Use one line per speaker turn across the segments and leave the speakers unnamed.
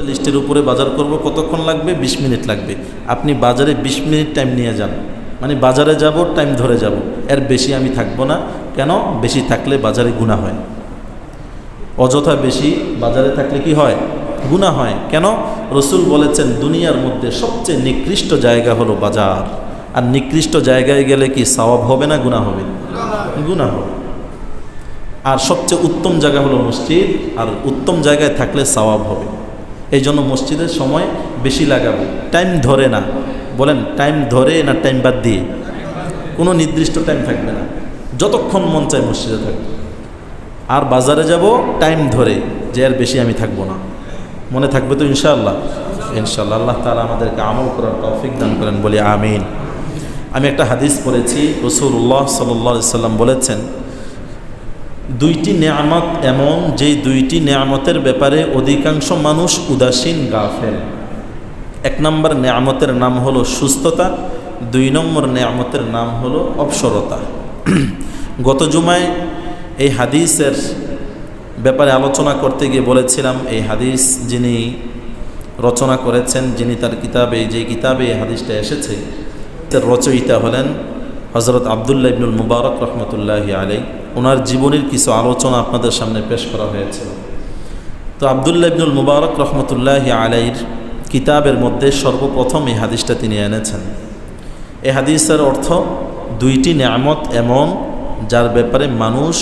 লিস্টের উপরে বাজার করব, কতক্ষণ লাগবে? বিশ মিনিট লাগবে। আপনি বাজারে বিশ মিনিট টাইম নিয়ে যান। মানে বাজারে যাব টাইম ধরে যাব। এর বেশি আমি থাকব না। কেন? বেশি থাকলে বাজারে গুণা হয়। অযথা বেশি বাজারে থাকলে কি হয়? গুণা হয়। কেন? রসুল বলেছেন, দুনিয়ার মধ্যে সবচেয়ে নিকৃষ্ট জায়গা হলো বাজার। আর নিকৃষ্ট জায়গায় গেলে কি সওয়াব হবে না গুণা হবে? গুণা হবে। আর সবচেয়ে উত্তম জায়গা হলো মসজিদ। আর উত্তম জায়গায় থাকলে সওয়াব হবে। এই জন্য মসজিদের সময় বেশি লাগাবো। টাইম ধরে না। বলেন টাইম ধরে না টাইম বাদ দিয়ে? কোনো নির্দিষ্ট টাইম থাকবে না। যতক্ষণ মন চায় মসজিদে থাকবে। আর বাজারে যাব টাইম ধরে, যে আর বেশি আমি থাকব না। মনে থাকবে তো ইনশাআল্লাহ? ইনশাআল্লাহ। আল্লাহ তালা আমাদেরকে আমল করার তৌফিক দান করেন, বলি আমিন। আমি একটা হাদিস পড়েছি রসুল্লাহ সাল্লাহ সাল্লাম বলেছেন দুইটি নেয়ামত এমন যে দুইটি নেয়ামতের ব্যাপারে অধিকাংশ মানুষ উদাসীন, গাফেল। এক নম্বর নেয়ামতের নাম হলো সুস্থতা, দুই নম্বর নেয়ামতের নাম হলো অবসরতা। গত জুমায় এই হাদিসের ব্যাপারে আলোচনা করতে গিয়ে বলেছিলাম, এই হাদিস যিনি রচনা করেছেন, যিনি তার কিতাবে যে কিতাবে এই হাদিসটা এসেছে, তার রচয়িতা হলেন হজরত আবদুল্লাহ ইবনুল মুবারক রহমতুল্লাহ আলাই ওনার জীবনের কিছু আলোচনা আপনাদের সামনে পেশ করা হয়েছে। তো আবদুল্লাহ ইবনুল মুবারক রহমতুল্লাহ আলাইর কিতাবের মধ্যে সর্বপ্রথম এই হাদিসটা তিনি এনেছেন। এ হাদিসের অর্থ, দুইটি নিয়ামত এমন যার ব্যাপারে মানুষ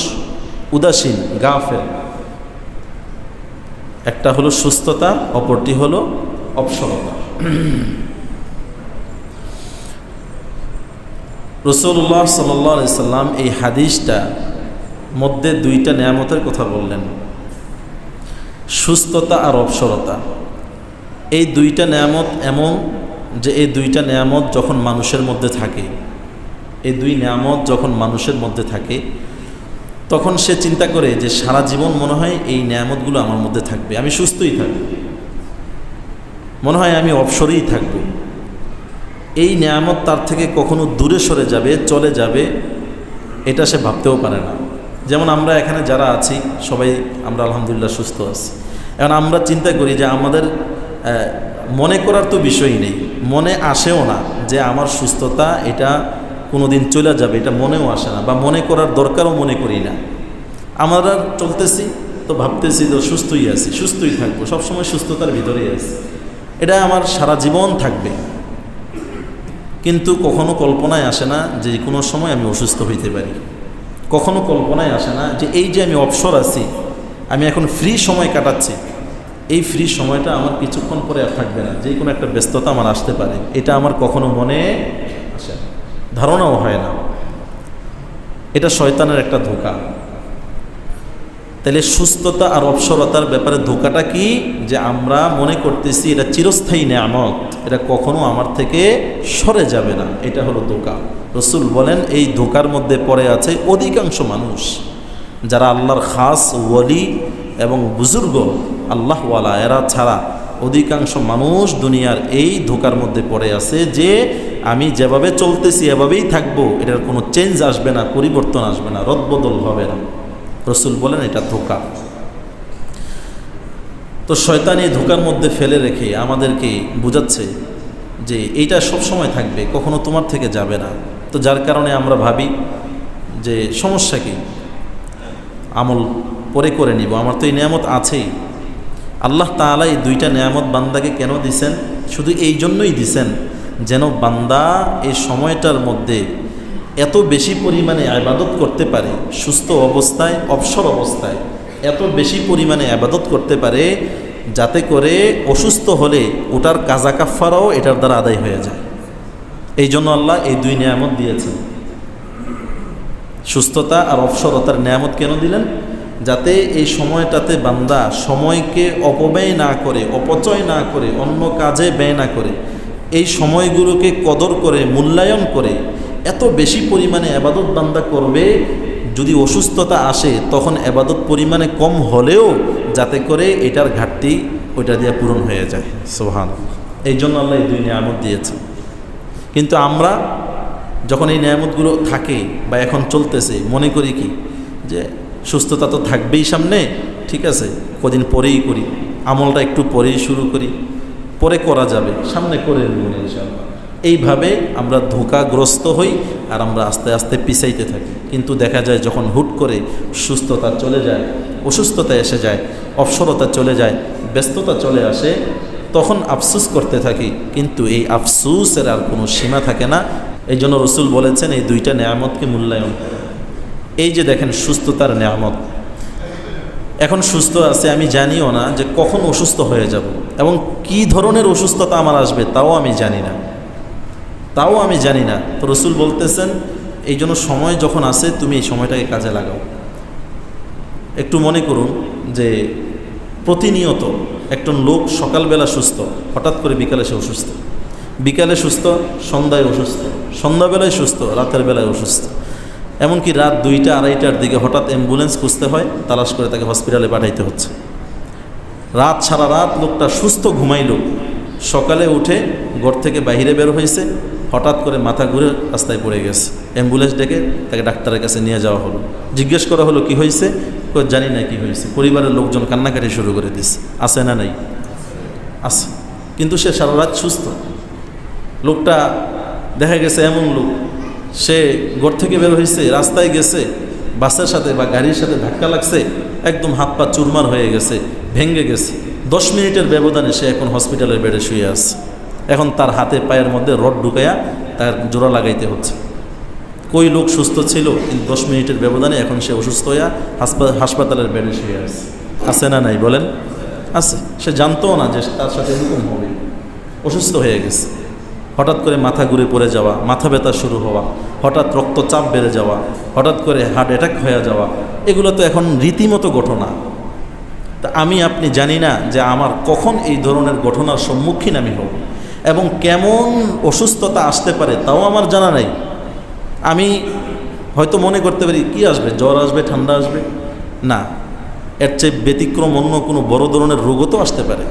উদাসীন, গাফেল। একটা হলো সুস্থতা, অপরটি হলো অপসরতা রসুল্লাহ সাল্লি সাল্লাম এই হাদিসটা মধ্যে দুইটা নিয়ামতের কথা বললেন। সুস্থতা আর অপসরতা এই দুইটা নিয়ামত এমন যে এই দুইটা নিয়ামত যখন মানুষের মধ্যে থাকে, এই দুই নিয়ামত যখন মানুষের মধ্যে থাকে, তখন সে চিন্তা করে যে সারা জীবন মনে হয় এই নিয়ামতগুলো আমার মধ্যে থাকবে, আমি সুস্থই থাকব। মনে হয় আমি অবসরেই থাকব। এই নিয়ামত তার থেকে কখনো দূরে সরে যাবে, চলে যাবে, এটা সে ভাবতেও পারে না। যেমন আমরা এখানে যারা আছি, সবাই আমরা আলহামদুলিল্লাহ সুস্থ আছি। এখন আমরা চিন্তা করি যে আমাদের মনে করার তো বিষয়ই নেই। মনে আসেও না যে আমার সুস্থতা এটা কোনো দিন চলে যাবে, এটা মনেও আসে না বা মনে করার দরকারও মনে করি না। আমরা চলতেছি, তো ভাবতেছি তো সুস্থই আছি, সুস্থই থাকব, সবসময় সুস্থতার ভিতরেই আছি। এটা আমার সারা জীবন থাকবে। কিন্তু কখনো কল্পনায় আসে না যে কোনো সময় আমি অসুস্থ হইতে পারি। কখনো কল্পনায় আসে না যে এই যে আমি অবসর আছি, আমি এখন ফ্রি সময় কাটাচ্ছি, এই ফ্রি সময়টা আমার কিছুক্ষণ পরে আর থাকবে না। যে কোনো একটা ব্যস্ততা আমার আসতে পারে, এটা আমার কখনো মনে আসে না। ধারণাও হয় না। এটা শয়তানের একটা ধোকা। তাহলে সুস্থতা আর অবসরতার ব্যাপারে ধোকাটা কি? যে আমরা মনে করতেছি এটা চিরস্থায়ী নেয়ামত, এটা কখনো আমার থেকে সরে যাবে না। এটা হলো ধোকা। রসুল বলেন, এই ধোকার মধ্যে পড়ে আছে অধিকাংশ মানুষ যারা আল্লাহর খাস ওয়ালি এবং বুজুর্গ আল্লাহওয়ালা এরা ছাড়া অধিকাংশ মানুষ দুনিয়ার এই ধোকার মধ্যে পড়ে আছে যে আমি যেভাবে চলতেছি এভাবেই থাকব। এটার কোনো চেঞ্জ আসবে না, পরিবর্তন আসবে না, রদবদল হবে না। রসুল বলেন এটা ধোকা। তো শয়তান এই ধোকার মধ্যে ফেলে রেখে আমাদেরকে বোঝাচ্ছে যে এইটা সব সময় থাকবে, কখনো তোমার থেকে যাবে না। তো যার কারণে আমরা ভাবি যে সমস্যা কি? আমল পরে করে নিব, আমার তো এই নিয়ামত আছেই। আল্লাহ তালা এই দুইটা নিয়ামত বান্দাকে কেন দিছেন? শুধু এই জন্যই দিছেন যেন বান্দা এই সময়টার মধ্যে এত বেশি পরিমাণে আবাদত করতে পারে, সুস্থ অবস্থায়, অবসর অবস্থায়, এত বেশি পরিমাণে আবাদত করতে পারে যাতে করে অসুস্থ হলে ওটার কাজা কাফারাও এটার দ্বারা আদায় হয়ে যায়। এই জন্য আল্লাহ এই দুই নিয়ামত দিয়েছেন। সুস্থতা আর অবসরতার নিয়ামত কেন দিলেন? যাতে এই সময়টাতে বান্দা সময়কে অপব্যয় না করে, অপচয় না করে, অন্য কাজে ব্যয় না করে, এই সময়গুলোকে কদর করে, মূল্যায়ন করে এত বেশি পরিমাণে আবাদত বান্দা করবে, যদি অসুস্থতা আসে, তখন আবাদত পরিমাণে কম হলেও যাতে করে এটার ঘাটতি ওইটা দিয়ে পূরণ হয়ে যায়। সোহান এই জন্য আল্লাহ এই দুই নিয়ামত দিয়েছে। কিন্তু আমরা যখন এই নিয়ামতগুলো থাকে বা এখন চলতেছে, মনে করি কি? যে সুস্থতা তো থাকবেই সামনে, ঠিক আছে, কদিন পরেই করি, আমলটা একটু পরেই শুরু করি, পরে করা যাবে, সামনে করে নেব ইনশাআল্লাহ। এইভাবে আমরা ধোকাগ্রস্ত হই আর আমরা আস্তে আস্তে পিছাইতে থাকি। কিন্তু দেখা যায় যখন হুট করে সুস্থতা চলে যায়, অসুস্থতা এসে যায়, অবসরতা চলে যায়, ব্যস্ততা চলে আসে, তখন আফসুস করতে থাকি। কিন্তু এই আফসুসের আর কোনো সীমা থাকে না। এই জন্য রসুল বলেছেন, এই দুইটা নেয়ামতকে মূল্যায়ন এই যে দেখেন সুস্থতার নেয়ামত। এখন সুস্থ আছে, আমি জানিও না যে কখন অসুস্থ হয়ে যাব এবং কি ধরনের অসুস্থতা আমার আসবে, তাও আমি জানি না। তাও আমি জানি না। তো রসুল বলতেছেন, এই জন্য সময় যখন আসে তুমি এই সময়টাকে কাজে লাগাও। একটু মনে করুন যে প্রতিনিয়ত একজন লোক সকালবেলা সুস্থ, হঠাৎ করে বিকালে সে অসুস্থ। বিকালে সুস্থ, সন্ধ্যায় অসুস্থ। সন্ধ্যাবেলায় সুস্থ, রাতের বেলায় অসুস্থ। এমনকি রাত দুইটা, আড়াইটার দিকে হঠাৎ অ্যাম্বুলেন্স খুঁজতে হয়, তালাশ করে তাকে হসপিটালে পাঠাইতে হচ্ছে। রাত সারা রাত লোকটা সুস্থ ঘুমাইল। সকালে উঠে ঘর থেকে বাইরে বের হয়েছে হঠাৎ করে মাথা ঘুরে রাস্তায় পড়ে গেছে। অ্যাম্বুলেন্স ডেকে তাকে ডাক্তারের কাছে নিয়ে যাওয়া হলো। জিজ্ঞেস করা হলো, কি হয়েছে? কই, জানি না কি হয়েছে। পরিবারের লোকজন কান্নাকাটি শুরু করে দিছে। আছে না নাই? আছে। কিন্তু সে সারা রাত সুস্থ। লোকটা দেখা গেছে এমন লোক। সে ঘর থেকে বের হয়েছে রাস্তায় গেছে, বাসের সাথে বা গাড়ির সাথে ধাক্কা লাগছে, একদম হাত পা চুরমার হয়ে গেছে ভেঙ্গে গেছে। দশ মিনিটের ব্যবধানে সে এখন হসপিটালের বেডে শুয়ে আছে। এখন তার হাতে পায়ের মধ্যে রড ঢুকাইয়া তার জোড়া লাগাইতে হচ্ছে। কই লোক সুস্থ ছিল, কিন্তু দশ মিনিটের ব্যবধানে এখন সে অসুস্থ হইয়া হাসপা- হাসপাতালের বেডে শুয়ে আছে। আছে না নাই বলেন? আছে। সে জানতো না যে তার সাথে এরকম হবে। অসুস্থ হয়ে গেছে। হঠাৎ করে মাথা ঘুরে পড়ে যাওয়া, মাথা ব্যথা শুরু হওয়া, হঠাৎ রক্তচাপ বেড়ে যাওয়া, হঠাৎ করে হার্ট অ্যাটাক হয়ে যাওয়া, এগুলো তো এখন রীতিমতো ঘটনা। তা আমি, আপনি জানি না যে আমার কখন এই ধরনের ঘটনার সম্মুখীন আমি হব। এবং কেমন অসুস্থতা আসতে পারে তাও আমার জানা নেই। আমি হয়তো মনে করতে পারি, কি আসবে? জ্বর আসবে, ঠান্ডা আসবে? না। এর চেয়ে ব্যতিক্রম অন্য কোনো বড় ধরনের রোগও তো আসতে পারে,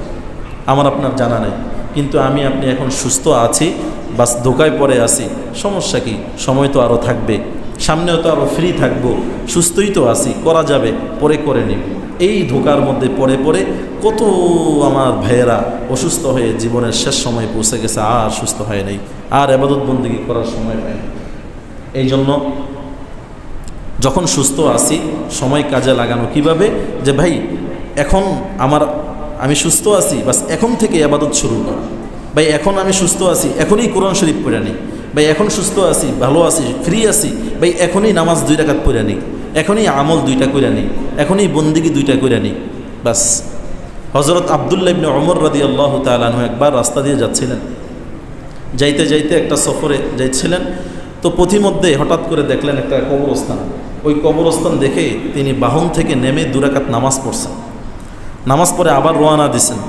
আমার আপনার জানা নেই। কিন্তু আমি, আপনি এখন সুস্থ আছি, বাস ধোকায় পরে আছি। সমস্যা কি? সময় তো আরও থাকবে। সামনেও তো আরও ফ্রি থাকব, সুস্থই তো আছি, করা যাবে, পরে করে নিব। এই ধোকার মধ্যে পড়ে পড়ে কত আমার ভাইয়েরা অসুস্থ হয়ে জীবনের শেষ সময় পৌঁছে গেছে, আর সুস্থ হয় নাই, আর আবাদত বন্দিগি করার সময় পায় এই জন্য যখন সুস্থ আছি, সময় কাজে লাগানো কীভাবে? যে ভাই, এখন আমার, আমি সুস্থ আছি, বাস এখন থেকে আবাদত শুরু করা। ভাই, এখন আমি সুস্থ আছি, এখনই কোরআন শরীফ পড়ে নিই ভাই, এখন সুস্থ আছি, ভালো আছি ফ্রি আছি। ভাই, এখনই নামাজ দুই রাকাত পড়ে নিই এখনই আমল দুইটা করে নিই এখনই বন্দিগি দুইটা করে নিই বাস। হজরত আবদুল্লাহ ইবনে অমর রাদি আল্লাহ তালু একবার রাস্তা দিয়ে যাচ্ছিলেন। যাইতে যাইতে একটা সফরে যাইছিলেন। তো পথিমধ্যে হঠাৎ করে দেখলেন একটা কবরস্থান। ওই কবরস্থান দেখে তিনি বাহন থেকে নেমে দুরাকাত নামাজ পড়ছেন। নামাজ পড়ে আবার রোয়ানা দিছেন।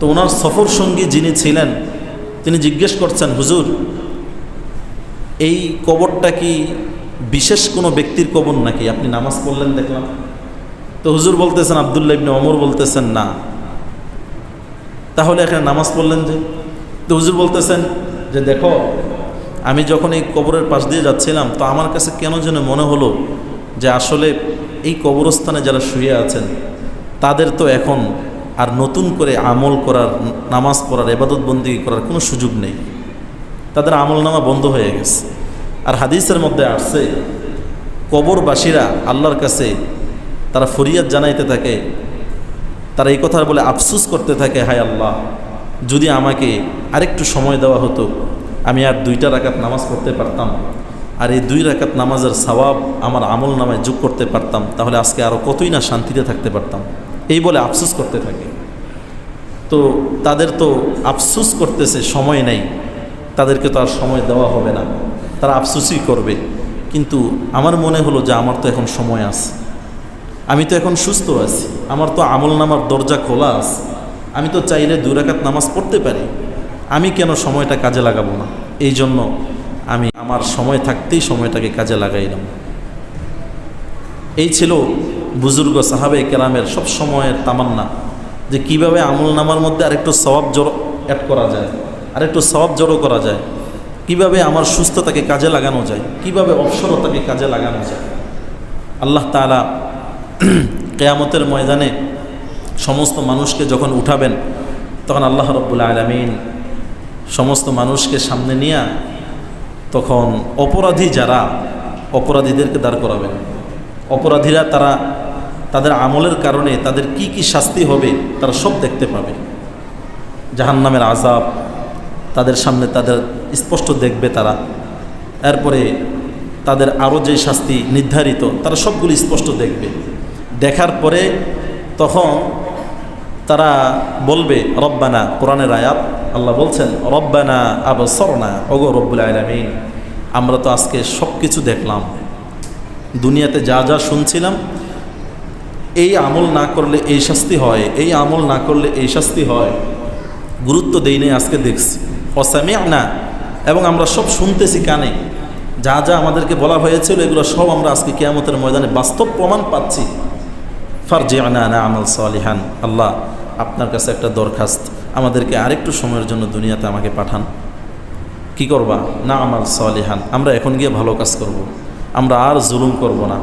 তো ওনার সফর সঙ্গী যিনি ছিলেন, তিনি জিজ্ঞেস করছেন, হুজুর এই কবরটা কি বিশেষ কোনো ব্যক্তির কবর নাকি? আপনি নামাজ পড়লেন, দেখলাম। তো হুজুর বলতেছেন, আবদুল্লাহ ইবনে অমর বলতেছেন, না। তাহলে এখানে নামাজ পড়লেন যে? তো হুজুর বলতেছেন যে, দেখো, আমি যখন এই কবরের পাশ দিয়ে যাচ্ছিলাম, তো আমার কাছে কেন যেন মনে হলো যে, আসলে এই কবরস্থানে যারা শুয়ে আছেন, তাদের তো এখন আর নতুন করে আমল করার, নামাজ পড়ার, এবাদতবন্দি করার কোনো সুযোগ নেই। তাদের আমল নামা বন্ধ হয়ে গেছে। আর হাদিসের মধ্যে আসছে, কবরবাসীরা আল্লাহর কাছে তারা ফরিয়াদ জানাইতে থাকে, তারা এই কথা বলে আফসুস করতে থাকে, হায় আল্লাহ, যদি আমাকে আরেকটু সময় দেওয়া হতো, আমি আর দুইটা রাকাত নামাজ পড়তে পারতাম, আর এই দুই রাকাত নামাজের সওয়াব আমার আমল নামায় যোগ করতে পারতাম, তাহলে আজকে আরও কতই না শান্তিতে থাকতে পারতাম। এই বলে আফসুস করতে থাকে। তো তাদের তো আফসুস করতেছে, সময় নেই। তাদেরকে তো আর সময় দেওয়া হবে না। তারা আফসুসই করবে। কিন্তু আমার মনে হলো যে আমার তো এখন সময় আছে। আমি তো এখন সুস্থ আছি। আমার তো আমল নামার দরজা খোলা আছে। আমি তো চাইলে দুই রাকাত নামাজ পড়তে পারি। আমি কেন সময়টা কাজে লাগাবো না? এই জন্য আমি আমার সময় থাকতেই সময়টাকে কাজে লাগাইলাম এই ছিল বুজুর্গ সাহাবে কেরামের সব সময়ের তামান্না যে কীভাবে আমল নামার মধ্যে আরেকটু সবাব জড়ো অ্যাড করা যায়। আরেকটু সবাব জড়ো করা যায়। কীভাবে আমার সুস্থতাকে কাজে লাগানো যায়? কীভাবে অবসরতাকে কাজে লাগানো যায়? আল্লাহ তালা কেয়ামতের ময়দানে সমস্ত মানুষকে যখন উঠাবেন, তখন আল্লাহ রব্বুল আলমিন সমস্ত মানুষকে সামনে নিয়ে তখন অপরাধী যারা, অপরাধীদেরকে দাঁড় করাবেন। অপরাধীরা তারা তাদের আমলের কারণে তাদের কি কি শাস্তি হবে, তারা সব দেখতে পাবে। জাহান্নামের আজাব তাদের সামনে তাদের স্পষ্ট দেখবে তারা। এরপরে তাদের আরও যে শাস্তি নির্ধারিত, তারা সবগুলি স্পষ্ট দেখবে। দেখার পরে তখন তারা বলবে, রব্বানা, কোরআনের আয়াত, আল্লাহ বলছেন, রব্বানা আবসরনা, ওগো রব্বুল আলমিন, আমরা তো আজকে সব কিছু দেখলাম। দুনিয়াতে যা যা শুনছিলাম, এই আমল না করলে এই শাস্তি হয়, এই আমল না করলে এই শাস্তি হয়। গুরুত্ব দেই আজকে দেখছি। অসামে না এবং আমরা সব শুনতেছি কানে। যা যা আমাদেরকে বলা হয়েছিল, এগুলো সব আমরা আজকে কেয়ামতের ময়দানে বাস্তব প্রমাণ পাচ্ছি। ফারজে আনা না আমল সালিহান। আল্লাহ, আপনার কাছে একটা দরখাস্ত। আমাদেরকে আরেকটু সময়ের জন্য দুনিয়াতে আমাকে পাঠান। কি করবা? না আমাল সালিহান। আমরা এখন গিয়ে ভালো কাজ করব। আমরা আর জুলুম করব না।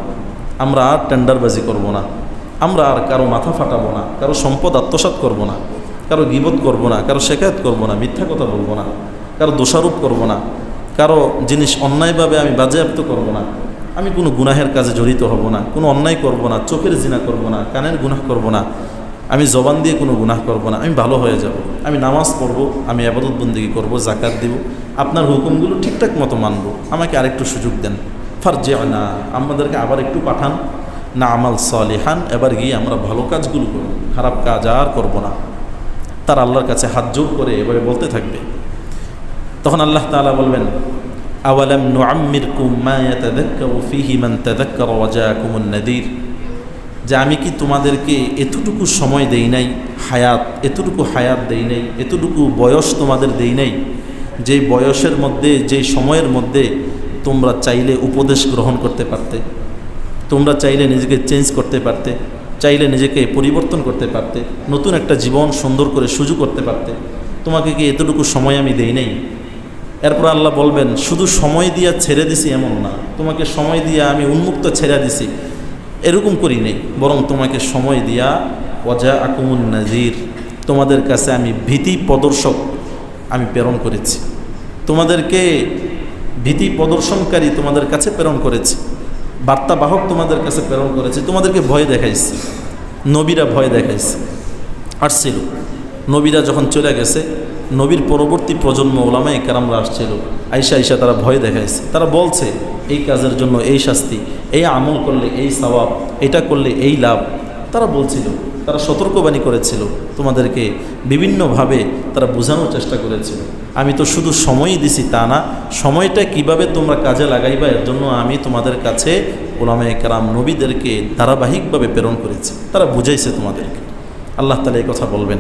আমরা আর টেন্ডারবাজি করব না। আমরা আর কারও মাথা ফাটাবো না। কারও সম্পদ আত্মসাৎ করব না। কারও গিবত করব না, কারও শেখায়ত করব না, মিথ্যা কথা বলব না, কারও দোষারোপ করব না, কারও জিনিস অন্যায়ভাবে আমি বাজেয়াপ্ত করব না, আমি কোনো গুনাহের কাজে জড়িত হব না, কোনো অন্যায় করব না, চোখের জিনা করব না, কানের গুনাহ করব না, আমি জবান দিয়ে কোনো গুনাহ করব না, আমি ভালো হয়ে যাব, আমি নামাজ পড়ব, আমি আবাদত বন্দিগি করব জাকাত দিব, আপনার হুকুমগুলো ঠিকঠাক মতো মানব, আমাকে আরেকটু সুযোগ দেন ফারজে না আমাদেরকে আবার একটু পাঠান, না আমাল সালিহান, এবার গিয়ে আমরা ভালো কাজগুলো করব, খারাপ কাজ আর করব না। তার আল্লাহর কাছে হাত জোর করে এবারে বলতে থাকবে। তখন আল্লাহ তাআলা বলবেন যে আমি কি তোমাদেরকে এতটুকু সময় দেই নাই, হায়াত, এতটুকু হায়াত দেই নাই, এতটুকু বয়স তোমাদের দেই নাই, যে বয়সের মধ্যে, যে সময়ের মধ্যে তোমরা চাইলে উপদেশ গ্রহণ করতে পারতে, তোমরা চাইলে নিজেকে চেঞ্জ করতে পারতে চাইলে নিজেকে পরিবর্তন করতে পারতে, নতুন একটা জীবন সুন্দর করে সুযোগ করতে পারতে। তোমাকে কি এতটুকু সময় আমি দেই নাই? এরপর আল্লাহ বলবেন, শুধু সময় দিয়া ছেড়ে দিছি এমন না। তোমাকে সময় দিয়া আমি উন্মুক্ত ছেড়ে দিছি। এরকম করি নেই। বরং তোমাকে সময় দিয়া ওয়াজা আকুমুন নাজির তোমাদের কাছে আমি ভীতি প্রদর্শক আমি প্রেরণ করেছি। তোমাদেরকে ভীতি প্রদর্শনকারী তোমাদের কাছে প্রেরণ করেছি। বার্তাবাহক তোমাদের কাছে প্রেরণ করেছে, তোমাদেরকে ভয় দেখাইছে, নবীরা ভয় দেখাইছে। আসছিল নবীরা যখন চলে গেছে, নবীর পরবর্তী প্রজন্ম ওলামায় কেরামরা আসছিল আইসা আইসা তারা ভয় দেখাইছে। তারা বলছে, এই কাজের জন্য এই শাস্তি, এই আমল করলে এই সবাব এটা করলে এই লাভ। তারা বলছিল তারা সতর্কবাণী করেছিল, তোমাদেরকে বিভিন্নভাবে তারা বোঝানোর চেষ্টা করেছিল। আমি তো শুধু সময়ই দিছি তা না, সময়টা কীভাবে তোমরা কাজে লাগাইবা, এর জন্য আমি তোমাদের কাছে ওলামে কেরাম নবীদেরকে ধারাবাহিকভাবে প্রেরণ করেছি। তারা বুঝাইছে তোমাদেরকে। আল্লাহ তালা এই কথা বলবেন।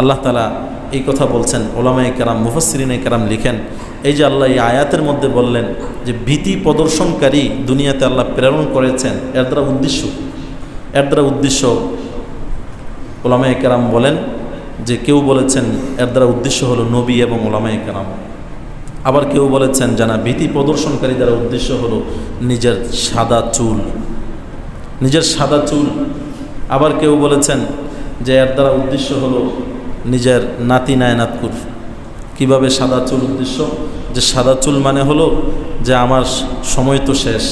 আল্লাহ তালা এই কথা বলছেন ওলামাই কেরাম মুফাসরিনে কেরাম লিখেন, এই যে আল্লাহ এই আয়াতের মধ্যে বললেন যে ভীতি প্রদর্শনকারী দুনিয়াতে আল্লাহ প্রেরণ করেছেন, এর দ্বারা উদ্দেশ্য এর দ্বারা উদ্দেশ্য ওলামাই কেরাম বলেন যে কেউ বলেছেন এর দ্বারা উদ্দেশ্য হলো নবী এবং ওলামাই কেরাম। আবার কেউ বলেছেন জানা ভীতি প্রদর্শনকারী দ্বারা উদ্দেশ্য হলো নিজের সাদা চুল। নিজের সাদা চুল। আবার কেউ বলেছেন যে এর দ্বারা উদ্দেশ্য হলো নিজের নাতি নায়নাতকুর কীভাবে সাদা চুল উদ্দেশ্য? যে সাদা চুল মানে হলো যে আমার সময় তো শেষ,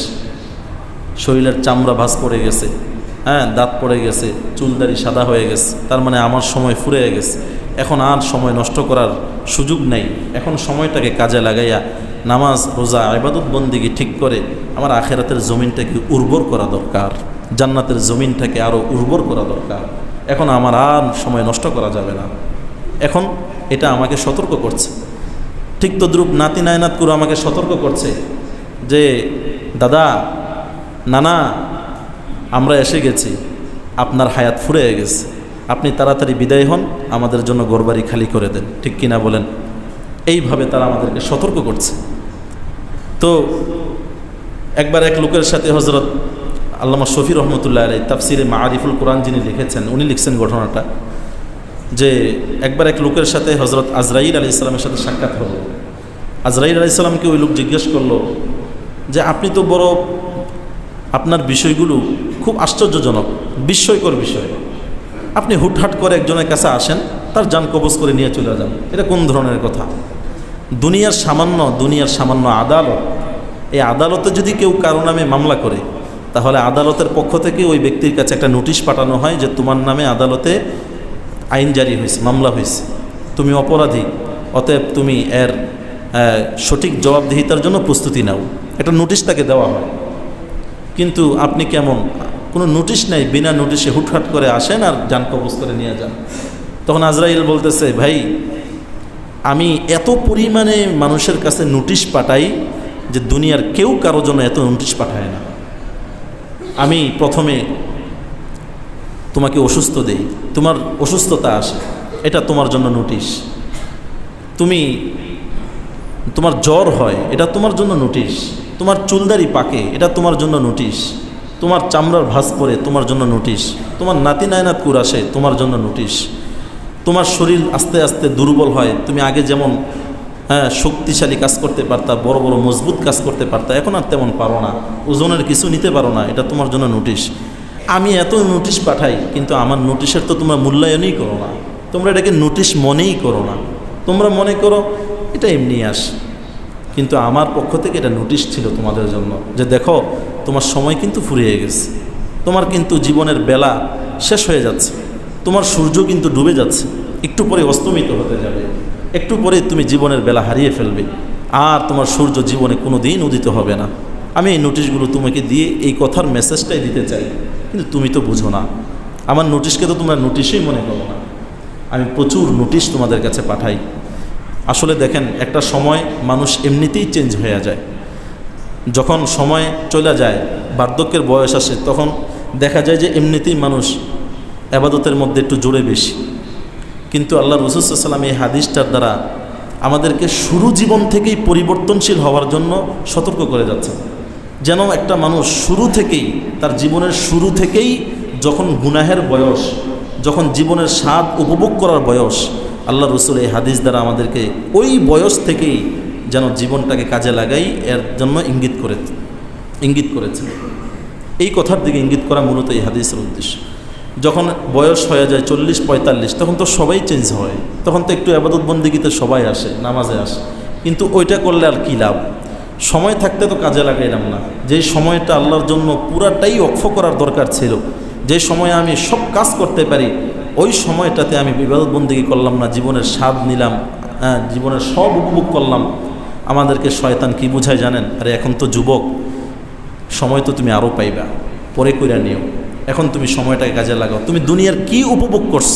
শরীরের চামড়া ভাস পড়ে গেছে। হ্যাঁ দাঁত পড়ে গেছে চুলদারি সাদা হয়ে গেছে, তার মানে আমার সময় ফুরে গেছে। এখন আর সময় নষ্ট করার সুযোগ নেই। এখন সময়টাকে কাজে লাগাইয়া নামাজ, রোজা আবাদত বন্দিকে ঠিক করে আমার আখেরাতের জমিনটাকে উর্বর করা দরকার। জান্নাতের জমিনটাকে আরও উর্বর করা দরকার। এখন আমার আর সময় নষ্ট করা যাবে না। এখন এটা আমাকে সতর্ক করছে। ঠিক তদ্রুপ নাতি নায়নাত করে আমাকে সতর্ক করছে যে, দাদা, নানা আমরা এসে গেছি, আপনার হায়াত ফুরে গেছে। আপনি তাড়াতাড়ি বিদায় হন, আমাদের জন্য গোরবাড়ি খালি করে দেন। ঠিক কিনা বলেন? এইভাবে তারা আমাদেরকে সতর্ক করছে। তো একবার এক লোকের সাথে হজরত আল্লামা শফি রহমতুল্লাহ আলাই তাফসিরে মা আরিফুল কোরআন যিনি লিখেছেন, উনি লিখছেন ঘটনাটা যে একবার এক লোকের সাথে হজরত আজরাইল আলি ইসলামের সাথে সাক্ষাৎ হলো। আজরাইল আলি ইসলামকে ওই লোক জিজ্ঞেস করল যে, আপনি তো বড়, আপনার বিষয়গুলো খুব আশ্চর্যজনক, বিস্ময়কর বিষয়। আপনি হুটহাট করে একজনের কাছে আসেন, তার যান কবজ করে নিয়ে চলে যান। এটা কোন ধরনের কথা? দুনিয়ার সামান্য দুনিয়ার সামান্য আদালত। এই আদালতে যদি কেউ কারও নামে মামলা করে, তাহলে আদালতের পক্ষ থেকে ওই ব্যক্তির কাছে একটা নোটিশ পাঠানো হয় যে তোমার নামে আদালতে আইন জারি হয়েছে, মামলা হয়েছে। তুমি অপরাধী, অতএব তুমি এর সঠিক জবাবদিহিতার জন্য প্রস্তুতি নাও। একটা নোটিশ তাকে দেওয়া হয়। কিন্তু আপনি কেমন? কোনো নোটিশ নেই, বিনা নোটিশে হুটহাট করে আসেন আর যান কবজ করে নিয়ে যান। তখন আজরাইল বলতেছে, ভাই, আমি এত পরিমাণে মানুষের কাছে নোটিশ পাঠাই যে দুনিয়ার কেউ কারও জন্য এত নোটিশ পাঠায় না। আমি প্রথমে তোমাকে অসুস্থ দেই, তোমার অসুস্থতা আসে, এটা তোমার জন্য নোটিশ তুমি, তোমার জ্বর হয়, এটা তোমার জন্য নোটিশ তোমার চুলদারি পাকে, এটা তোমার জন্য নোটিশ। তোমার চামড়ার ভাঁজ পরে, তোমার জন্য নোটিশ। তোমার নাতি নায়নাত কুর আসে, তোমার জন্য নোটিশ। তোমার শরীর আস্তে আস্তে দুর্বল হয়, তুমি আগে যেমন হ্যাঁ শক্তিশালী কাজ করতে পারতা, বড় বড় মজবুত কাজ করতে পারতা, এখন আর তেমন পারো না। ওজনের কিছু নিতে পারো না, এটা তোমার জন্য নোটিশ। আমি এত নোটিশ পাঠাই, কিন্তু আমার নোটিশের তো তোমরা মূল্যায়নই করো না। তোমরা এটাকে নোটিশ মনেই করো না। তোমরা মনে করো, এটা এমনি আস। কিন্তু আমার পক্ষ থেকে এটা নোটিশ ছিল তোমাদের জন্য যে দেখো, তোমার সময় কিন্তু ফুরিয়ে গেছে। তোমার কিন্তু জীবনের বেলা শেষ হয়ে যাচ্ছে। তোমার সূর্য কিন্তু ডুবে যাচ্ছে। একটু পরে অস্তমিত হতে যাবে। একটু পরে তুমি জীবনের বেলা হারিয়ে ফেলবে। আর তোমার সূর্য জীবনে কোনো দিন উদিত হবে না। আমি এই নোটিশগুলো তোমাকে দিয়ে এই কথার মেসেজটাই দিতে চাই। কিন্তু তুমি তো বুঝো না। আমার নোটিশকে তো তোমরা নোটিশই মনে করো না। আমি প্রচুর নোটিশ তোমাদের কাছে পাঠাই। আসলে দেখেন, একটা সময় মানুষ এমনিতেই চেঞ্জ হয়ে যায়। যখন সময় চলে যায়, বার্ধক্যের বয়স আসে, তখন দেখা যায় যে এমনিতেই মানুষ আবাদতের মধ্যে একটু জোরে বেশি। কিন্তু আল্লাহ রসুলাম এই হাদিসটার দ্বারা আমাদেরকে শুরু জীবন থেকেই পরিবর্তনশীল হওয়ার জন্য সতর্ক করে যাচ্ছে। যেন একটা মানুষ শুরু থেকেই, তার জীবনের শুরু থেকেই যখন গুনাহের বয়স, যখন জীবনের স্বাদ উপভোগ করার বয়স আল্লাহ রসুল এই হাদিস দ্বারা আমাদেরকে ওই বয়স থেকেই যেন জীবনটাকে কাজে লাগাই, এর জন্য ইঙ্গিত করে, ইঙ্গিত করেছে। এই কথার দিকে ইঙ্গিত করা মূলত এই হাদিসের উদ্দেশ্য। যখন বয়স হয়ে যায় চল্লিশ, পঁয়তাল্লিশ, তখন তো সবাই চেঞ্জ হয়। তখন তো একটু আবাদত বন্দিগিতে সবাই আসে, নামাজে আসে। কিন্তু ওইটা করলে আর কী লাভ? সময় থাকতে তো কাজে লাগাইলাম না। যেই সময়টা আল্লাহর জন্য পুরাটাই অক্ষ করার দরকার ছিল, যে সময়ে আমি সব কাজ করতে পারি ওই সময়টাতে আমি বিবাদত বন্দিগি করলাম না, জীবনের স্বাদ নিলাম হ্যাঁ জীবনের সব উপভোগ করলাম। আমাদেরকে শয়তান কি বুঝায় জানেন? আরে এখন তো যুবক, সময় তো তুমি আরও পাইবা, পরে কইরা নিও। এখন তুমি সময়টাকে কাজে লাগাও। তুমি দুনিয়ার কি উপভোগ করছ?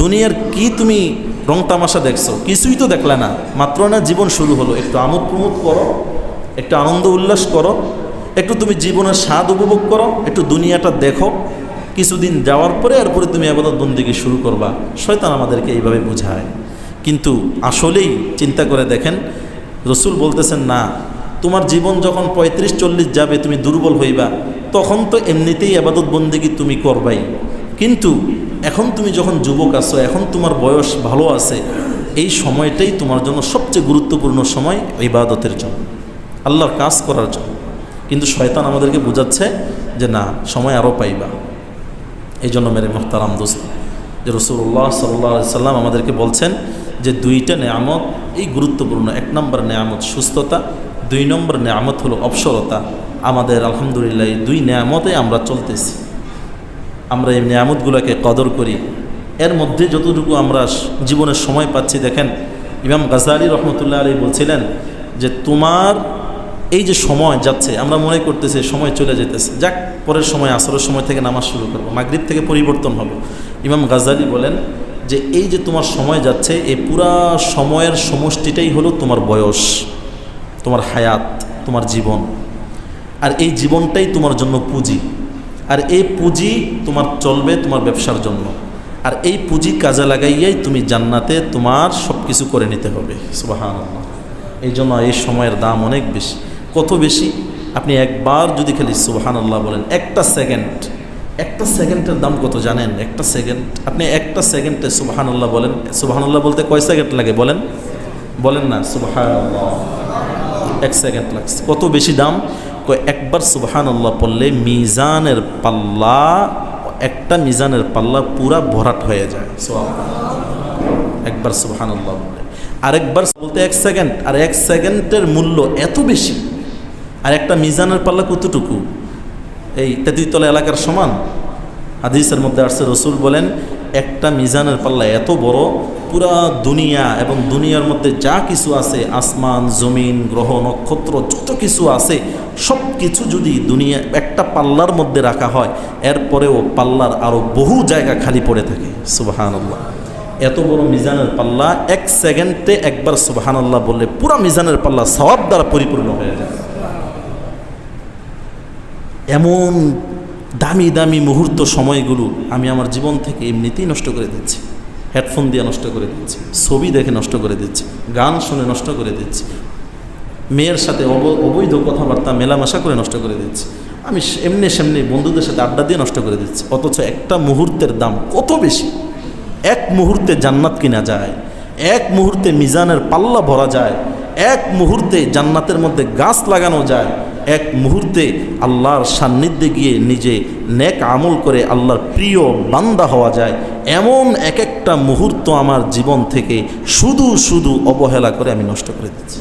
দুনিয়ার কি তুমি রং তামাশা দেখছ? কিছুই তো দেখলে না। মাত্র না জীবন শুরু হলো। একটু আমোদ প্রমোদ করো, একটু আনন্দ উল্লাস করো, একটু তুমি জীবনের স্বাদ উপভোগ করো, একটু দুনিয়াটা দেখো কিছুদিন যাওয়ার পরে এরপরে তুমি আবাদত বন্দিকে শুরু করবা। শয়তান আমাদেরকে এইভাবে বোঝায়। কিন্তু আসলেই চিন্তা করে দেখেন, রসুল বলতেছেন, না, তোমার জীবন যখন পঁয়ত্রিশ, চল্লিশ যাবে, তুমি দুর্বল হইবা, তখন তো এমনিতেই আবাদত বন্দিগি তুমি করবাই। কিন্তু এখন তুমি যখন যুবক আছো, এখন তোমার বয়স ভালো আছে, এই সময়টাই তোমার জন্য সবচেয়ে গুরুত্বপূর্ণ সময় ইবাদতের জন্য, আল্লাহর কাজ করার জন্য। কিন্তু শয়তান আমাদেরকে বোঝাচ্ছে যে, না, সময় আরও পাইবা। এই জন্য মেরে মোহতারাম দোস্ত। যে রসুল্লাহ সাল্লাহ সাল্লাম আমাদেরকে বলছেন যে দুইটা নেয়ামত, এই গুরুত্বপূর্ণ। এক নম্বর নেয়ামত সুস্থতা, দুই নম্বর নেয়ামত হলো অবসরতা। আমাদের আলহামদুলিল্লাহ এই দুই নেয়ামতে আমরা চলতেছি। আমরা এই নেয়ামতগুলোকে কদর করি। এর মধ্যে যতটুকু আমরা জীবনের সময় পাচ্ছি, দেখেন ইমাম গাজালি রহমতুল্লাহ আলী বলছিলেন যে তোমার এই যে সময় যাচ্ছে, আমরা মনে করতেছি সময় চলে যেতেছে। যাক, পরের সময়, আসরের সময় থেকে নামাজ শুরু করব। মাগরীব থেকে পরিবর্তন হবে। ইমাম গাজালি বলেন যে, এই যে তোমার সময় যাচ্ছে, এই পুরা সময়ের সমষ্টিটাই হলো তোমার বয়স, তোমার হায়াত, তোমার জীবন। আর এই জীবনটাই তোমার জন্য পুঁজি। আর এই পুঁজি তোমার চলবে তোমার ব্যবসার জন্য। আর এই পুঁজি কাজে লাগাইয়াই তুমি জান্নাতে তোমার সব কিছু করে নিতে হবে। সুবাহান এই জন্য এই সময়ের দাম অনেক বেশি। কত বেশি? আপনি একবার যদি খালি সুবাহান আল্লাহ বলেন, একটা সেকেন্ড একটা সেকেন্ডের দাম কত জানেন? একটা সেকেন্ড আপনি একটা সেকেন্ডে সুবাহান আল্লাহ বলেন সুবাহান আল্লাহ বলতে কয় সেকেন্ড লাগে বলেন? বলেন না সুবাহান আল্লাহ এক সেকেন্ড লাগছে। কত বেশি দাম? একবার সুবাহান আল্লাহ পড়লে মিজানের পাল্লা, একটা মিজানের পাল্লা পুরা ভরাট হয়ে যায়। একবার সুবহানাল্লাহ বলে আরেকবার বলতে এক সেকেন্ড আর এক সেকেন্ডের মূল্য এত বেশি। আর একটা মিজানের পাল্লা কতটুকু? এই তেতুইতলা এলাকার সমান? হাদিসের মধ্যে আসছে, রসুল বলেন, একটা মিজানের পাল্লা এত বড়, পুরা দুনিয়া এবং দুনিয়ার মধ্যে যা কিছু আছে, আসমান, জমিন, গ্রহ, নক্ষত্র, যত কিছু আছে সব কিছু যদি দুনিয়া, একটা পাল্লার মধ্যে রাখা হয়, এরপরেও পাল্লার আরও বহু জায়গা খালি পড়ে থাকে। সুবাহান্লাহ এত বড় মিজানের পাল্লা এক সেকেন্ডে একবার সুবাহান্লাহ বললে পুরা মিজানের পাল্লা সওয়াব দ্বারা পরিপূর্ণ হয়ে যায়। এমন দামি দামি মুহূর্ত সময়গুলো আমি আমার জীবন থেকে এমনিতেই নষ্ট করে দিচ্ছি। হেডফোন দিয়ে নষ্ট করে দিচ্ছি, ছবি দেখে নষ্ট করে দিচ্ছি, গান শুনে নষ্ট করে দিচ্ছি, মেয়ের সাথে অব- অবৈধ কথাবার্তা, মেলামেশা করে নষ্ট করে দিচ্ছি। আমি এমনি সেমনি বন্ধুদের সাথে আড্ডা দিয়ে নষ্ট করে দিচ্ছি। অথচ একটা মুহূর্তের দাম কত বেশি? এক মুহূর্তে জান্নাত কিনা যায়, এক মুহূর্তে মিজানের পাল্লা ভরা যায়, এক মুহূর্তে জান্নাতের মধ্যে গাছ লাগানো যায় এক মুহূর্তে আল্লাহর সান্নিধ্যে গিয়ে নিজে নেক আমল করে আল্লাহর প্রিয় বান্দা হওয়া যায়। এমন এক একটা মুহূর্ত আমার জীবন থেকে শুধু শুধু অবহেলা করে আমি নষ্ট করে দিচ্ছি।